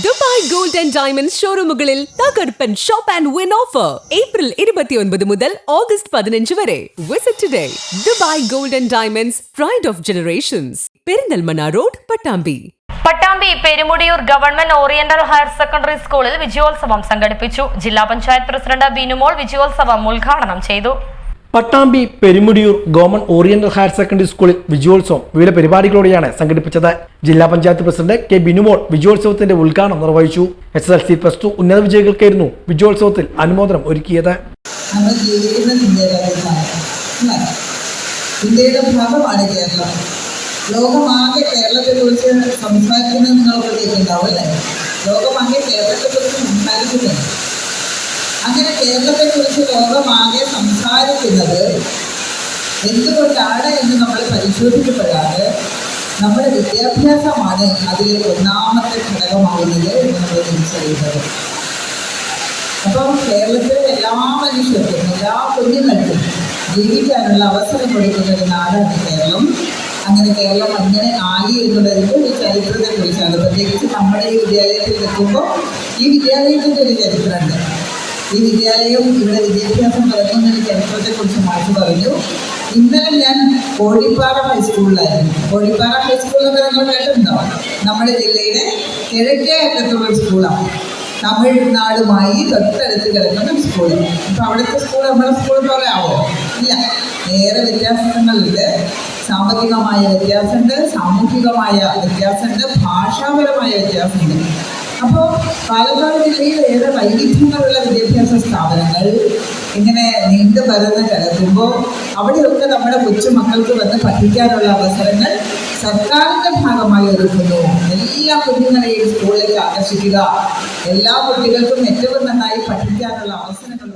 Dubai gold and diamond ഷോറൂമുകളിൽ തകർപ്പൻ shop and win offer. April ഇരുപത്തിയൊൻപത് മുതൽ ഓഗസ്റ്റ് പതിനഞ്ച് വരെ. Visit today Dubai gold and diamonds pride of generations Perinthalmanna road Pattambi. Pattambi Perumudiyoor government oriental higher secondary സ്കൂളിൽ വിജയോത്സവം സംഘടിപ്പിച്ചു. ജില്ലാ പഞ്ചായത്ത് പ്രസിഡന്റ് ബിനുമോൾ വിജയോത്സവം ഉദ്ഘാടനം ചെയ്തു. Pattambi Perumudiyoor government oriental higher secondary സ്കൂളിൽ വിജയോത്സവം വിവിധ പരിപാടികളോടെയാണ് സംഘടിപ്പിച്ചത്. ജില്ലാ പഞ്ചായത്ത് പ്രസിഡന്റ് കെ ബിനുമോൾ വിജയോത്സവത്തിന്റെ ഉദ്ഘാടനം നിർവഹിച്ചു. S S L C plus two ഉന്നത വിജയികൾക്കായിരുന്നു വിജയോത്സവത്തിൽ അനുമോദനം ഒരുക്കിയത്. സംസാരിക്കുന്നത് അങ്ങനെ കേരളത്തെക്കുറിച്ച് ലോകമാകെ സംസാരിക്കുന്നത് എന്തുകൊണ്ടാണ് എന്ന് നമ്മൾ പരിശോധിക്കപ്പെടാതെ നമ്മുടെ വിദ്യാഭ്യാസമാണ് അതിലെ ഒന്നാമത്തെ ഘടകമാകുന്നത് എന്ന് നമ്മൾ തിരിച്ചറിയുന്നത്. അപ്പം കേരളത്തിലെ എല്ലാ മനുഷ്യർക്കും എല്ലാ കുഞ്ഞുങ്ങൾക്കും ജീവിക്കാനുള്ള അവസരം കൊടുക്കുന്ന ഒരു നാടാണ് കേരളം. അങ്ങനെ കേരളം അങ്ങനെ ആയി എന്നുള്ളതിന്റെ ഒരു ചരിത്രത്തെ കുറിച്ചാണ് പ്രത്യേകിച്ച് നമ്മുടെ ഈ വിദ്യാലയത്തിൽ നിൽക്കുമ്പോൾ ഈ വിദ്യാലയത്തിന്റെ ഒരു ചരിത്രമുണ്ട്. ഈ വിദ്യാലയവും ഇവിടെ വിദ്യാഭ്യാസം തുടങ്ങുന്ന ഒരു ചരിത്രത്തെക്കുറിച്ച് മാറ്റി പറഞ്ഞു. ഇന്നലെ ഞാൻ കോഴിപ്പാറ ഹൈസ്കൂളിലായിരുന്നു കോഴിപ്പാറ ഹൈസ്കൂൾ എന്ന് നിങ്ങൾ കേട്ടിട്ടുണ്ടോ? നമ്മുടെ ജില്ലയിലെ കിഴക്കേ അറ്റത്തുള്ള സ്കൂളാണ് തമിഴ്നാടുമായി തൊട്ടടുത്ത് കിടക്കുന്ന സ്കൂൾ ഇപ്പം അവിടുത്തെ സ്കൂൾ നമ്മുടെ സ്കൂൾ പോലെ ആവോ? ഇല്ല. ഏറെ വ്യത്യാസങ്ങളുണ്ട്. സാമ്പത്തികമായ വ്യത്യാസമുണ്ട് സാമൂഹികമായ വ്യത്യാസമുണ്ട് ഭാഷാപരമായ വ്യത്യാസമുണ്ട്. അപ്പോൾ പാലക്കാട് ജില്ലയിൽ ഏറെ വൈവിധ്യങ്ങളുള്ള വിദ്യാഭ്യാസ സ്ഥാപനങ്ങൾ ഇങ്ങനെ നീണ്ടു പരന്ന് കിടക്കുമ്പോൾ അവിടെയൊക്കെ നമ്മുടെ കൊച്ചുമക്കൾക്ക് വന്ന് പഠിക്കാനുള്ള അവസരങ്ങൾ സർക്കാരിന്റെ ഭാഗമായി ഒരുക്കുന്നു. എല്ലാ കുഞ്ഞുങ്ങളെയും സ്കൂളിലേക്ക് ആകർഷിക്കുക. എല്ലാ കുട്ടികൾക്കും ഏറ്റവും നന്നായി പഠിക്കാനുള്ള അവസരങ്ങൾ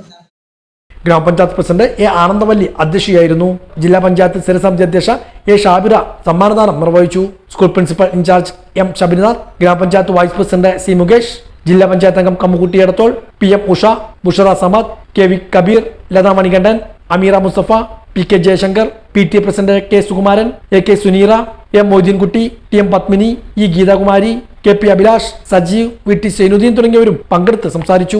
ഗ്രാമപഞ്ചായത്ത് പ്രസിഡന്റ് എ ആനന്ദവല്ലി അധ്യക്ഷയായിരുന്നു. ജില്ലാ പഞ്ചായത്ത് സ്ഥിരസമിതി അധ്യക്ഷ എ ഷാബിര സമ്മാനദാനം നിർവഹിച്ചു. School principal in charge M Shabinath ഗ്രാമപഞ്ചായത്ത് വൈസ് പ്രസിഡന്റ് സി മുകേഷ് ജില്ലാ പഞ്ചായത്ത് അംഗം Kammukutty Edathol P M Usha Bushara Samad K V Kabeer Latha Manikandan Ameera Musthafa P K Jayashankar P T A president K Sukumaran A K Suneera M Moideenkutty T M Padmini E Geethakumari K P Abhilash Sajeev V T Sainudheen തുടങ്ങിയവരും പങ്കെടുത്ത് സംസാരിച്ചു.